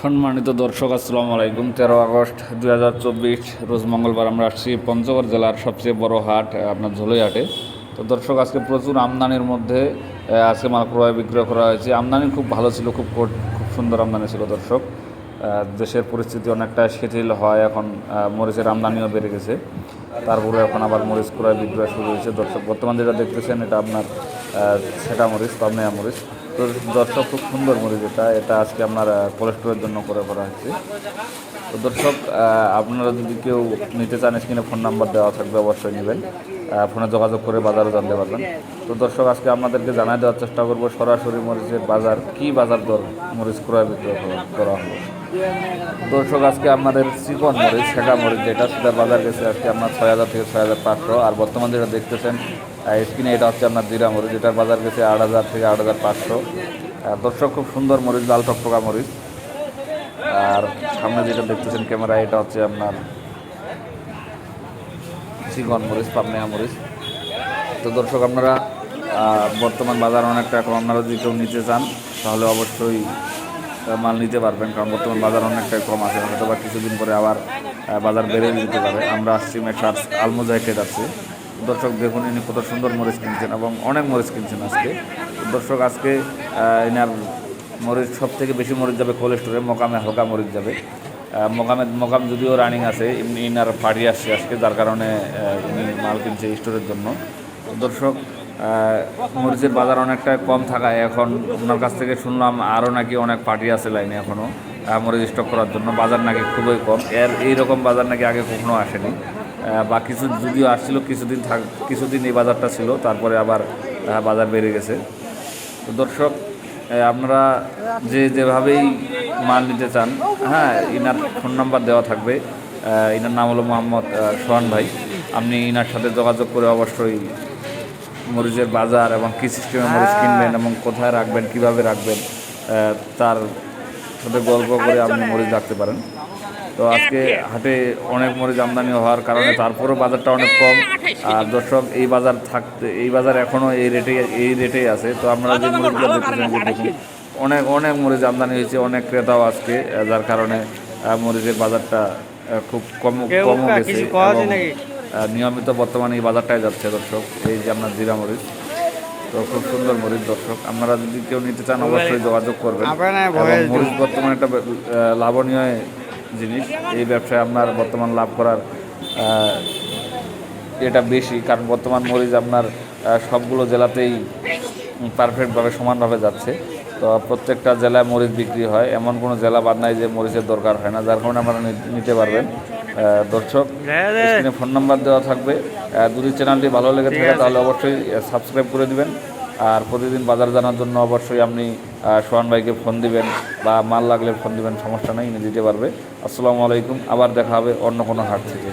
সম্মানিত দর্শক, আসসালামু আলাইকুম। তেরো আগস্ট দুই হাজার চব্বিশ, রোজ মঙ্গলবার আমরা আসছি পঞ্চগড় জেলার সবচেয়ে বড় হাট আপনার ঝোলইহাটে তো দর্শক, আজকে প্রচুর আমদানির মধ্যে আজকে মাল ক্রয় বিক্রয় করা হয়েছে। আমদানি খুব ভালো ছিল, খুব খুব সুন্দর আমদানি ছিল দর্শক। দেশের পরিস্থিতি অনেকটা শিথিল হয়, এখন মরিচের আমদানিও বেড়ে গেছে। তারপরে এখন আবার মরিচ ক্রয় বিক্রয় শুরু হয়েছে। দর্শক, বর্তমান যেটা দেখতেছেন, এটা আপনার সেটা মরিচ পাবনিয়া মরিচ। তো দর্শক খুব সুন্দর মরিচ এটা এটা আজকে আপনার কোলেস্ট্রলের জন্য করে করা হয়েছে। তো দর্শক আপনারা যদি কেউ নিতে চান স্ক্রিনে ফোন নাম্বার দেওয়া থাকবে, অবশ্যই নেবেন। ফোনে যোগাযোগ করে বাজারও জানতে পারবেন তো দর্শক, আজকে আপনাদেরকে জানাই দেওয়ার চেষ্টা করব, সরাসরি মরিচের বাজার, কি বাজার দর মরিচ ক্রয় বিক্রয় করা- হলো? দর্শক, আজকে আমাদের চিকন মরিচ শেখা মরিচ যেটা সেটা বাজার গেছে আজকে আপনার ছয় হাজার থেকে ছয় হাজার পাঁচশো। আর বর্তমান যেটা দেখতেছেন স্ক্রিনে এটা হচ্ছে আপনার জিরা মরিচ, যেটার বাজার গেছে আট হাজার থেকে আট হাজার পাঁচশো। দর্শক, খুব সুন্দর মরিচ, লাল টকটকা মরিচ। আর সামনে যেটা দেখতেছেন ক্যামেরা এটা হচ্ছে আপনার চিকন মরিচ পাবনিয়া মরিচ তো দর্শক, আপনারা বর্তমান বাজার অনেকটা এখন আপনারা যদি কেউ নিতে চান, তাহলে অবশ্যই মাল নিতে পারবেন, কারণ বর্তমান বাজার অনেকটাই কম আছে হয়তো বা কিছুদিন পরে আবার বাজার বেড়ে যেতে পারে। আমরা আসছি মেসার্স আলমোজাইটেড আছি দর্শক, দেখুন ইনি কত সুন্দর মরিচ কিনছেন এবং অনেক মরিচ কিনছেন আজকে। দর্শক, আজকে এনার মরিচ সব থেকে বেশি মরিচ যাবে কোল্ড স্টোরে মোকামে হালকা মরিচ যাবে। আহ, মোকামে যদিও রানিং আছে এমনি ইনার পাড়ি আসছে আজকে যার কারণে উনি মাল কিনছে স্টোরের জন্য। দর্শক মরিচের বাজার অনেকটা কম থাকায় এখন ওনার কাছ থেকে শুনলাম আরও নাকি অনেক পার্টি আছে লাইনে এখনও মরিচ স্টক করার জন্য। বাজার নাকি খুবই কম। এর এইরকম বাজার নাকি আগে কখনো আসেনি। বা কিছু যদিও আসছিল কিছুদিন থাক কিছুদিন এই বাজারটা ছিল তারপরে আবার বাজার বেড়ে গেছে। তো দর্শক আপনারা যে যেভাবেই মাল নিতে চান হ্যাঁ ইনার ফোন নাম্বার দেওয়া থাকবে। ইনার নাম হলো মোহাম্মদ সোহান ভাই। আপনি ইনার সাথে যোগাযোগ করে অবশ্যই মরিচের বাজার এবং কী সিস্টেমে মরিচ কিনবেন এবং কোথায় রাখবেন, কীভাবে রাখবেন তার সাথে গল্প করে আপনি মরিচ রাখতে পারেন। তো আজকে হাটে অনেক মরিচ আমদানি হওয়ার কারণে তারপরেও বাজারটা অনেক কম। আর দর্শক এই বাজার থাকতে এই বাজার এখনও এই রেটে এই রেটেই আছে। তো আপনারা যে মরিচগুলো দেখতেছেন দেখুন অনেক অনেক মরিচ আমদানি হয়েছে অনেক ক্রেতাও আজকে যার কারণে মরিচের বাজারটা খুব কম কমও গেছে নিয়মিত বর্তমানে এই বাজারটাই যাচ্ছে দর্শক এই যে আপনার জিরা মরিচ। তো খুব সুন্দর মরিচ দর্শক আপনারা যদি কেউ নিতে চান অবশ্যই যোগাযোগ করবেন। মরিচ বর্তমানে একটা লাভনীয় জিনিস। এই ব্যবসায় আপনার বর্তমান লাভ করার এটা বেশি। কারণ বর্তমান মরিচ আপনার সবগুলো জেলাতেই পারফেক্টভাবে সমানভাবে যাচ্ছে। তো প্রত্যেকটা জেলায় মরিচ বিক্রি হয়। এমন কোনো জেলা বাদ নাই যে মরিচের দরকার হয় না। যার কারণে আপনারা নিতে পারবেন। দর্শক স্ক্রিনে ফোন নাম্বার দেওয়া থাকবে। যদি চ্যানেলটি ভালো লেগে থাকে তাহলে অবশ্যই সাবস্ক্রাইব করে দিবেন। আর প্রতিদিন বাজার জানার জন্য অবশ্যই আপনি সোহান ভাইকে ফোন দিবেন বা মাল লাগলে ফোন দিবেন, সমস্যা নেই এনে দিতে পারবে। আসসালামু আলাইকুম, আবার দেখা হবে অন্য কোনো হাট থেকে।